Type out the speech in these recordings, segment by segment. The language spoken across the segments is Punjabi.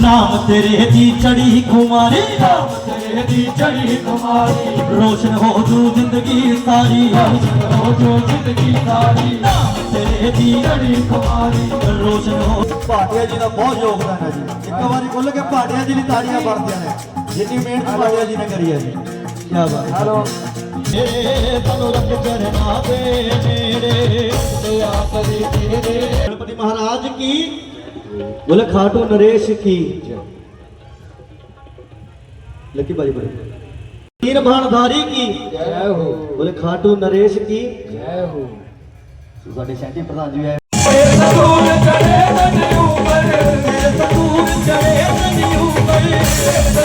ਨਾਮ ਤੇਰੇ ਦੀ ਚੜੀ ਖੁਮਾਰੀ ਨਾਮ ਤੇਰੇ ਦੀ ਚੜੀ ਖੁਮਾਰੀ ਰੋਸ਼ਨ ਹੋ ਜੂ ਜ਼ਿੰਦਗੀ ਸਾਰੀ ਹੋ ਜੂ ਜ਼ਿੰਦਗੀ ਸਾਰੀ। ਨਾਮ ਤੇਰੇ ਦੀ ਚੜੀ ਖੁਮਾਰੀ ਰੋਸ਼ਨ ਹੋ ਭਾਟਿਆ ਜੀ ਦਾ ਬਹੁਤ ਯੋਗਦਾਨ ਹੈ ਜੀ। ਇੱਕ ਵਾਰੀ ਖੁੱਲ ਕੇ ਭਾਟਿਆ ਜੀ ਦੀ ਤਾੜੀਆਂ ਵਰਦੀਆਂ ਨੇ। ਜਿੰਨੀ ਮਿਹਨਤ ਭਾਟਿਆ ਜੀ ਨੇ ਕਰੀ ਹੈ ਜੀ। ਕੀ ਬਾਤ ਹੈਲੋ। ਤਨੁ ਰੱਬ ਚਰਨਾ ਦੇ ਨੇੜੇ ਤੇ ਆਪ ਦੀ ਤੇਰੇ ਗਣਪਤੀ ਮਹਾਰਾਜ ਕੀ बोले खाटू नरेश की लकी बाजी बोले तीर भानधारी की ਜੈ ਹੋ बोले खाटू नरेश की ਜੈ ਹੋ ਸਾਡੇ ਸੈਂਟੀ ਪ੍ਰਧਾਨ ਜੀ ਆਏ ਸਤੂਰ ਚੜੇ ਨਦੀ ਉੱਪਰ ਸਤੂਰ ਚੜੇ ਨਦੀ ਉੱਪਰ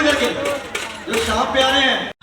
करके जो सांप प्यारे हैं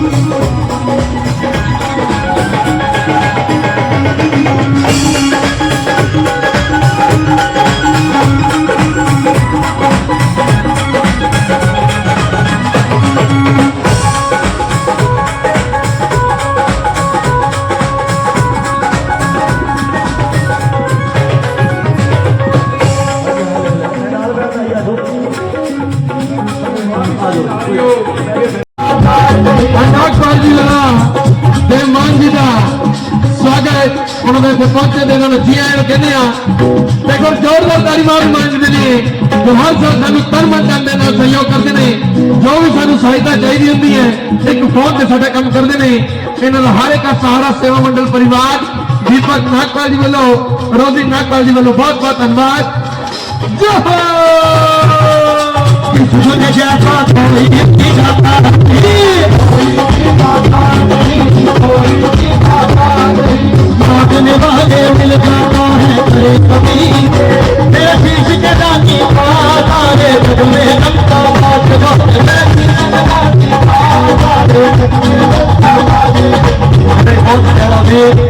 Thank you. ਕਹਿੰਦੇ ਆ, ਦੇਖੋ ਜ਼ੋਰਦਾਰ ਤਾੜੀ ਮਾਰ ਮੰਗਦੇ ਨੇ ਜੋ ਹਰ ਸਾਲ ਸਾਨੂੰ ਤਰਮਨ ਦੇ ਨਾਲ ਸਹਿਯੋਗ ਕਰਦੇ ਨੇ, ਜੋ ਵੀ ਸਾਨੂੰ ਸਹਾਇਤਾ ਚਾਹੀਦੀ ਹੁੰਦੀ ਹੈ, ਇੱਕ ਫੋਨ ਤੇ ਸਾਡਾ ਕੰਮ ਕਰਦੇ ਨੇ, ਇਹਨਾਂ ਦਾ ਹਰ ਇੱਕ ਸਹਾਰਾ ਸੇਵਾ ਮੰਡਲ ਪਰਿਵਾਰ, ਦੀਪਕ ਨਾਗਪਾਲ ਜੀ ਵੱਲੋਂ, ਰੋਜ਼ੀ ਨਾਗਪਾਲ ਜੀ ਵੱਲੋਂ ਬਹੁਤ ਬਹੁਤ ਧੰਨਵਾਦ। ਜੋਹਰ ਜੁਨੇ ਜੈ ਪਾਤੋ রে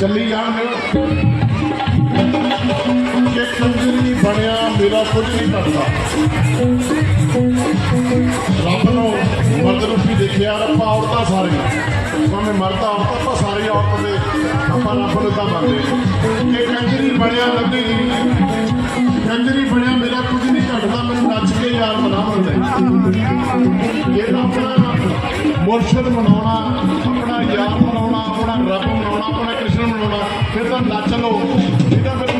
ਚੱਲੀ ਜਾਣ ਕਿ ਕੰਜਰੀ ਬਣਿਆ, ਮੇਰਾ ਕੁਝ ਨਹੀਂ ਕਰਦਾ ਰੱਬ ਨੂੰ ਮਰਦ ਨੂੰ ਵੀ ਦੇਖਿਆ ਰੱਬਾ ਔਰਤਾਂ ਸਾਰੀਆਂ। ਭਾਵੇਂ ਮਰਦ, ਔਰਤ ਆਪਾਂ ਸਾਰੀ ਔਰਤ ਦੇ, ਆਪਾਂ ਰੱਬ ਨੂੰ ਤਾਂ ਮੰਨਦੇ। ਕਿ ਕੰਜਰੀ ਬਣਿਆ, ਲੱਭੀ। ਕੰਜਰੀ ਬਣਿਆ, ਮੇਰਾ ਕੁਝ ਨਹੀਂ ਘਟਦਾ, ਮੈਨੂੰ ਨੱਚ ਕੇ ਯਾਰ ਮਨਾਉਣ ਲੈ ਇਹ ਆਪਣਾ ਮੁਰਸ਼ਿਦ ਮਨਾਉਣਾ పెట్టుకొని లక్షలు సీత పెట్టి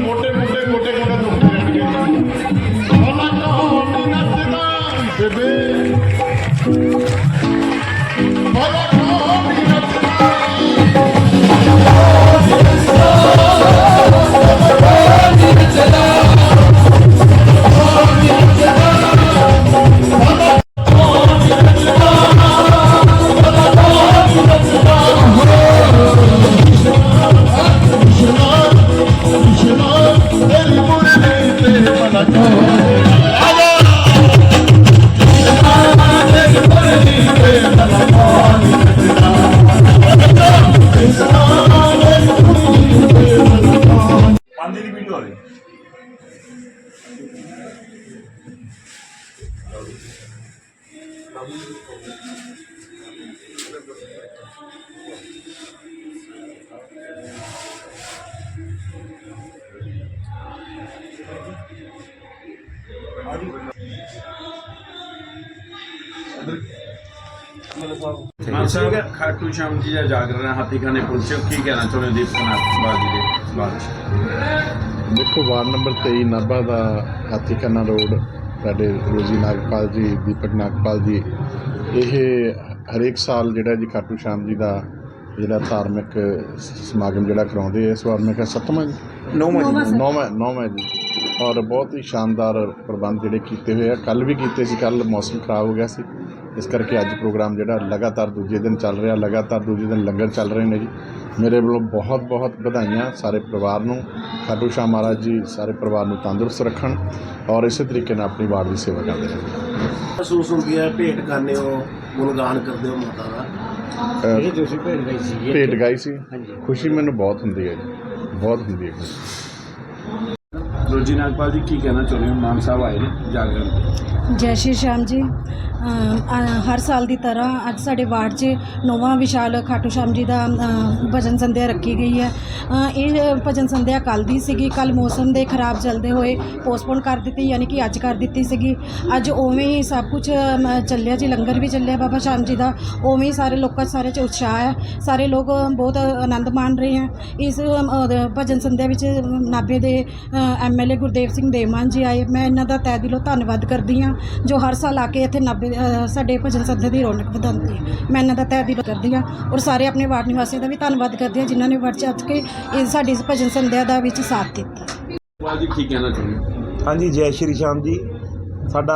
ਮਾਨ ਸਾਹਿਬ ਖਾਟੂ ਸ਼ਾਮ ਜੀ ਦਾ ਜਾਗਰਣ ਹਾਥੀਖਾਨੇ ਪਹੁੰਚੇ ਕੀ ਕਹਿਣਾ ਚਾਹੁੰਦੇ ਹੋ ਦੀਪਕ ਨਾਥ ਬਾਜੀ ਦੇ ਬਾਰੇ ਦੇਖੋ ਵਾਰਡ ਨੰਬਰ 23 ਨਾਭਾ ਦਾ ਹਾਥੀਖਾਨਾ ਰੋਡ ਸਾਡੇ ਰੋਜੀ ਨਾਗਪਾਲ ਜੀ ਦੀਪਕ ਨਾਗਪਾਲ ਜੀ ਇਹ ਹਰੇਕ ਸਾਲ ਜਿਹੜਾ ਜੀ ਖਾਟੂ ਸ਼ਾਮ ਜੀ ਦਾ ਜਿਹੜਾ ਧਾਰਮਿਕ ਸਮਾਗਮ ਜਿਹੜਾ ਕਰਾਉਂਦੇ ਆ ਇਸ ਵਾਰ ਮੈਂ ਕਿਹਾ ਸੱਤਵਾਂ ਨੌਵਾਂ ਨੌਵਾਂ ਨੌਵਾਂ ਜੀ। ਔਰ ਬਹੁਤ ਹੀ ਸ਼ਾਨਦਾਰ ਪ੍ਰਬੰਧ ਜਿਹੜੇ ਕੀਤੇ ਹੋਏ ਆ। ਕੱਲ ਵੀ ਕੀਤੇ ਸੀ ਕੱਲ ਮੌਸਮ ਖਰਾਬ ਹੋ ਗਿਆ ਸੀ। ਇਸ ਕਰਕੇ ਅੱਜ ਪ੍ਰੋਗਰਾਮ ਜਿਹੜਾ ਲਗਾਤਾਰ ਦੂਜੇ ਦਿਨ ਚੱਲ ਰਿਹਾ ਲਗਾਤਾਰ ਦੂਜੇ ਦਿਨ ਲੰਗਰ ਚੱਲ ਰਹੇ ਨੇ ਜੀ। ਮੇਰੇ ਵੱਲੋਂ ਬਹੁਤ ਬਹੁਤ ਵਧਾਈਆਂ ਸਾਰੇ ਪਰਿਵਾਰ ਨੂੰ। ਖਾਟੂ ਸ਼ਾਹ ਮਹਾਰਾਜ ਜੀ ਸਾਰੇ ਪਰਿਵਾਰ ਨੂੰ ਤੰਦਰੁਸਤ ਰੱਖਣ ਔਰ ਇਸੇ ਤਰੀਕੇ ਨਾਲ ਆਪਣੀ ਵਾਰਡ ਦੀ ਸੇਵਾ ਕਰਦੇ ਰਹਿਣ। ਮਹਿਸੂਸ ਹੁੰਦੀ ਹੈ ਭੇਟ ਕਰਨੇ ਹੋ ਗੁਣਗਾਨ ਕਰਦੇ ਹੋ ਮਾਤਾ ਦਾ? ਇਹ ਤੁਸੀਂ ਭੇਟ ਗਾਈ ਸੀ। ਭੇਟ ਗਾਈ ਸੀ। ਖੁਸ਼ੀ ਮੈਨੂੰ ਬਹੁਤ ਹੁੰਦੀ ਹੈ ਜੀ। ਬਹੁਤ ਹੁੰਦੀ ਹੈ ਖੁਸ਼ੀ ਨਾਗਪਾਲ ਜੀ, ਕੀ ਕਹਿਣਾ ਚਾਹੁੰਦੇ ਹੋ? ਮਾਨ ਸਾਹਿਬ ਆਏ ਨੇ ਜਾਗਰਣ ਜੈ ਸ਼੍ਰੀ ਸ਼ਾਮ ਜੀ। ਹਰ ਸਾਲ ਦੀ ਤਰ੍ਹਾਂ ਅੱਜ ਸਾਡੇ ਵਾਰਡ 'ਚ ਨੌਵਾਂ ਵਿਸ਼ਾਲ ਖਾਟੂ ਸ਼ਾਮ ਜੀ ਦਾ ਭਜਨ ਸੰਧਿਆ ਰੱਖੀ ਗਈ ਹੈ। ਇਹ ਭਜਨ ਸੰਧਿਆ ਕੱਲ ਦੀ ਸੀਗੀ। ਕੱਲ ਮੌਸਮ ਦੇ ਖਰਾਬ ਚੱਲਦੇ ਹੋਏ ਪੋਸਟਪੋਨ ਕਰ ਦਿੱਤੀ, ਯਾਨੀ ਕਿ ਅੱਜ ਕਰ ਦਿੱਤੀ ਸੀਗੀ। ਅੱਜ ਉਵੇਂ ਹੀ ਸਭ ਕੁਝ ਚੱਲਿਆ ਜੀ, ਲੰਗਰ ਵੀ ਚੱਲਿਆ ਬਾਬਾ ਸ਼ਾਮ ਜੀ ਦਾ। ਉਵੇਂ ਹੀ ਸਾਰੇ ਲੋਕਾਂ 'ਚ ਸਾਰੇ 'ਚ ਉਤਸ਼ਾਹ ਹੈ। ਸਾਰੇ ਲੋਕ ਬਹੁਤ ਆਨੰਦ ਮਾਣ ਰਹੇ ਹੈ। ਇਸ ਭਜਨ ਸੰਧਿਆ ਵਿੱਚ ਨਾਭੇ ਦੇ ਐਮਐਲਏ ਗੁਰਦੇਵ ਸਿੰਘ ਦੇਮਾਨ ਜੀ ਆਏ। ਮੈਂ ਇਹਨਾਂ ਦਾ ਤਹਿ ਦਿਲੋਂ ਧੰਨਵਾਦ ਕਰਦੀ ਹਾਂ ਜੋ ਹਰ ਸਾਲ ਆ ਕੇ ਇੱਥੇ ਨਾਭੇ ਅ, ਸਾਡੇ ਭਜਨ ਸੰਧਿਆ ਦੀ ਰੌਣਕ ਵਧਾਉਂਦੇ ਹੈ ਮੈਂ ਇਹਨਾਂ ਦਾ ਤਹਿ ਦਿਲੋਂ ਕਰਦੀ ਹਾਂ ਔਰ ਸਾਰੇ ਆਪਣੇ ਵਾਰਡ ਨਿਵਾਸੀਆਂ ਦਾ ਵੀ ਧੰਨਵਾਦ ਕਰਦੀ ਹਾਂ ਜਿਨ੍ਹਾਂ ਨੇ ਵੱਧ ਚੜ੍ਹ ਕੇ ਇਹ ਸਾਡੀ ਇਸ ਭਜਨ ਸੰਧਿਆ ਦਾ ਵਿੱਚ ਸਾਥ ਦਿੱਤਾ। ਨਾਗਪਾਲ ਜੀ ਕੀ ਕਹਿਣਾ ਚਾਹੁੰਦੇ ਹੋ? ਹਾਂਜੀ ਜੈ ਸ਼੍ਰੀ ਸ਼ਾਮ ਜੀ। ਸਾਡਾ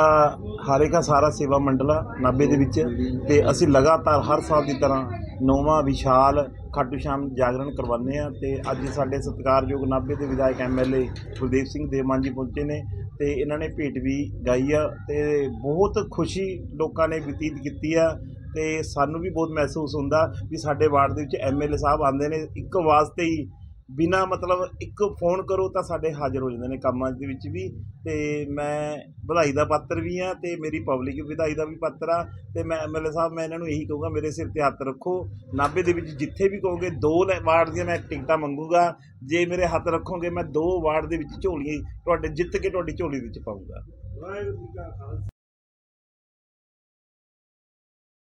ਹਾਰੇ ਕਾ ਸਾਰਾ ਸੇਵਾ ਮੰਡਲ ਆ ਨਾਭੇ ਦੇ ਵਿੱਚ ਤੇ ਅਸੀਂ ਲਗਾਤਾਰ ਹਰ ਸਾਲ ਦੀ ਤਰ੍ਹਾਂ ਨੌਵਾਂ ਵਿਸ਼ਾਲ ਖਾਟੂ ਸ਼ਾਮ ਜਾਗਰਣ ਕਰਵਾਉਂਦੇ ਆ ਤੇ ਅੱਜ ਸਾਡੇ ਸਤਿਕਾਰਯੋਗ ਨਾਭੇ ਦੇ ਵਿਧਾਇਕ ਐਮਐਲਏ ਕੁਲਦੀਪ ਸਿੰਘ ਦੇਵਾਨ ਜੀ ਪਹੁੰਚੇ ਨੇ ਤੇ ਇਹਨਾਂ ਨੇ ਭੇਟ ਵੀ ਗਾਈ ਆ ਤੇ ਬਹੁਤ ਖੁਸ਼ੀ ਲੋਕਾਂ ਨੇ ਬਤੀਤ ਕੀਤੀ ਆ ਤੇ ਸਾਨੂੰ ਵੀ ਬਹੁਤ ਮਹਿਸੂਸ ਹੁੰਦਾ ਵੀ ਸਾਡੇ ਵਾਰਡ ਦੇ ਵਿੱਚ ਐਮਐਲਏ ਸਾਹਿਬ ਆਉਂਦੇ ਨੇ ਇੱਕ ਵਾਸਤੇ ਹੀ ਬਿਨਾ ਮਤਲਬ ਇੱਕ ਫੋਨ ਕਰੋ ਤਾਂ ਸਾਡੇ ਹਾਜ਼ਰ ਹੋ ਜਾਂਦੇ ਨੇ ਕੰਮਾਂ ਦੇ ਵਿੱਚ ਵੀ। ਅਤੇ ਮੈਂ ਵਧਾਈ ਦਾ ਪਾਤਰ ਵੀ ਹਾਂ ਅਤੇ ਮੇਰੀ ਪਬਲਿਕ ਵਧਾਈ ਦਾ ਵੀ ਪਾਤਰ ਆ ਅਤੇ ਮੈਂ ਐਮਐਲਏ ਸਾਹਿਬ, ਮੈਂ ਇਹਨਾਂ ਨੂੰ ਇਹੀ ਕਹੂੰਗਾ, ਮੇਰੇ ਸਿਰ ਤੇ ਹੱਥ ਰੱਖੋ। ਨਾਭੇ ਦੇ ਵਿੱਚ ਜਿੱਥੇ ਵੀ ਕਹੋਗੇ, ਦੋ ਲੈ- ਵਾਰਡ ਦੀਆਂ ਮੈਂ ਟਿਕਟਾਂ ਮੰਗੂਗਾ। ਜੇ ਮੇਰੇ ਹੱਥ ਰੱਖੋਗੇ, ਮੈਂ ਦੋ ਵਾਰਡ ਦੇ ਵਿੱਚ ਝੋਲੀ ਤੁਹਾਡੇ ਜਿੱਤ ਕੇ ਤੁਹਾਡੀ ਝੋਲੀ ਵਿੱਚ ਪਾਊਂਗਾ।